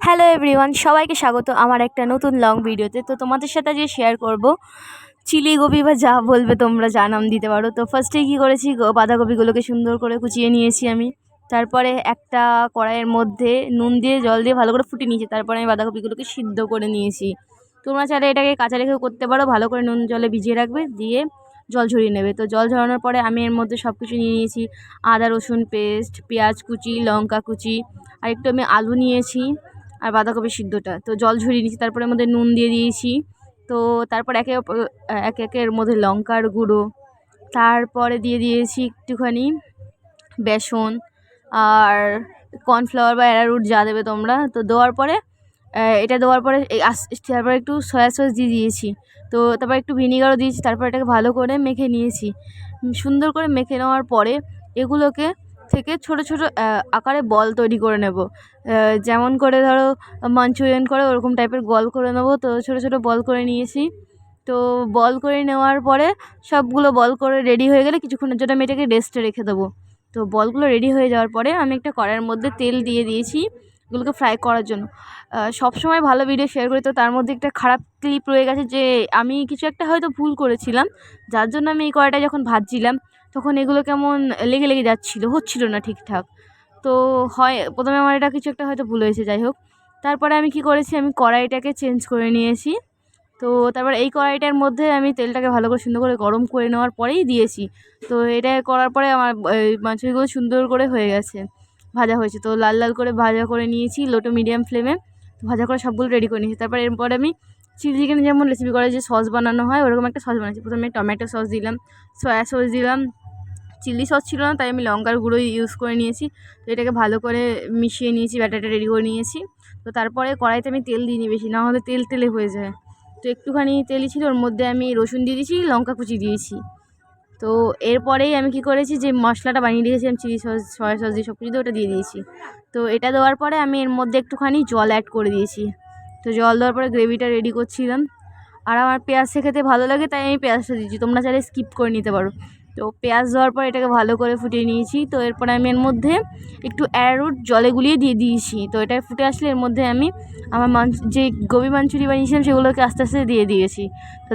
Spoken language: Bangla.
হ্যালো এভরিওয়ান সবাইকে স্বাগত আমার একটা নতুন লং ভিডিওতে তো তোমাদের সাথে আজকে শেয়ার করব চিলি গোবি বা যা বলবে তোমরা যা নাম দিতে পারো। তো ফার্স্টে কী করেছি? বাঁধাকপিগুলোকে সুন্দর করে কুচিয়ে নিয়েছি আমি। তারপরে একটা কড়াইয়ের মধ্যে নুন দিয়ে, জল দিয়ে ভালো করে ফুটিয়ে নিয়েছি। তারপরে আমি বাঁধাকপিগুলোকে সিদ্ধ করে নিয়েছি। তোমরা চাইলে এটাকে কাঁচা রেখেও করতে পারো। ভালো করে নুন জলে ভিজিয়ে রাখবে, দিয়ে জল ঝরিয়ে নেবে। তো জল ঝরানোর পরে আমি এর মধ্যে সব কিছু নিয়ে নিয়েছি। আদা, রসুন পেস্ট পেঁয়াজ কুচি, লঙ্কা কুচি, আর একটু আমি আলু নিয়েছি। আর বাঁধাকপি সিদ্ধটা। তো জল ঝরিয়ে নিয়েছি, তারপরে মধ্যে নুন দিয়ে দিয়েছি। তো তারপর একে একে একে মধ্যে লঙ্কার গুঁড়ো। তারপরে দিয়ে দিয়েছি একটুখানি বেসন আর কর্নফ্লাওয়ার বা অ্যারারুট যা দেবে তোমরা। তো দেওয়ার পরে এটা দেওয়ার পরে তারপরে একটু সয়া সস দিয়ে দিয়েছি। তো তারপর একটু ভিনিগারও দিয়েছি, তারপর এটাকে ভালো করে মেখে নিয়েছি। সুন্দর করে মেখে নেওয়ার পরে এগুলোকে থেকে ছোট ছোট আকারে বল তৈরি করে নেব। যেমন করে ধরো মাঞ্চুরিয়ান করে ওরকম টাইপের বল করে নেব। তো ছোট ছোট বল করে নিয়েছি। তো বল করে নেওয়ার পরে সবগুলো বল করে রেডি হয়ে গেলে কিছুক্ষণের জন্য আমি এটাকে রেস্টে রেখে দেবো। তো বলগুলো রেডি হয়ে যাওয়ার পরে আমি একটা কড়াইয়ের মধ্যে তেল দিয়ে দিয়েছি এগুলোকে ফ্রাই করার জন্য। সব সময় ভালো ভিডিও শেয়ার করি। তো তার মধ্যে একটা খারাপ ক্লিপ রয়ে গেছে যে আমি কিছু একটা হয়তো ভুল করেছিলাম। যার জন্য আমি এই কড়াইটা যখন ভাজছিলাম তখন এগুলো কেমন লেগে লেগে যাচ্ছিল, হচ্ছিল না ঠিকঠাক। তো হয়, প্রথমে আমার এটা কিছু একটা হয়তো ভুল হয়েছে, যাই হোক। তারপরে আমি কি করেছি, আমি কড়াইটাকে চেঞ্জ করে নিয়েছি। তো তারপর এই কড়াইটার মধ্যে আমি তেলটাকে ভালো করে সুন্দর করে গরম করে নেওয়ার পরেই দিয়েছি। তো এটা করার পরে আমার মাংসগুলো সুন্দর করে হয়ে গেছে, ভাজা হয়েছে। তো লাল লাল করে ভাজা করে নিয়েছি লোটো মিডিয়াম ফ্লেমে ভাজা করে সবগুলো রেডি করে নিয়েছি। তারপর এরপরে আমি চিলি চিকেন যেমন রেসিপি করে যে সস বানানো হয়, ওরকম একটা সস বানাচ্ছি প্রথমে টমেটো সস দিলাম সয়া সস দিলাম চিলি সস ছিল না, তাই আমি লঙ্কার গুঁড়ো ইউজ করে নিয়েছি। তো এটাকে ভালো করে মিশিয়ে নিয়েছি, ব্যাটারটা রেডি করে নিয়েছি। তো তারপরে কড়াইতে আমি তেল দিইনি বেশি, না হলে তেল তেলে হয়ে যায়। তো একটুখানি তেলই ছিল, ওর মধ্যে আমি রসুন দিয়ে দিয়েছি, লঙ্কা কুচি দিয়েছি। তো এরপরেই আমি কি করেছি, যে মশলাটা বানিয়ে রেখেছিলাম, চিলি সস, সয়া সস দিয়ে সব কিছু ওটা দিয়ে দিয়েছি। তো এটা দেওয়ার পরে আমি এর মধ্যে একটুখানি জল অ্যাড করে দিয়েছি। তো জল দেওয়ার পরে গ্রেভিটা রেডি করছিলাম। আর আমার পেঁয়াজ খেতে ভালো লাগে, তাই আমি পেঁয়াজটা দিয়েছি। তোমরা চাইলে স্কিপ করে নিতে পারো। তো পেঁয়াজ দেওয়ার পর এটাকে ভালো করে ফুটিয়ে নিয়েছি। তো এরপর আমি এর মধ্যে একটু অ্যারোট জলে গুলিয়ে দিয়ে দিয়েছি। তো এটা ফুটে আসলে এর মধ্যে আমি আমার মাঞ্চ যে গোবি মাঞ্চুরি বানিয়েছিলাম সেগুলোকে আস্তে আস্তে দিয়ে দিয়েছি। তো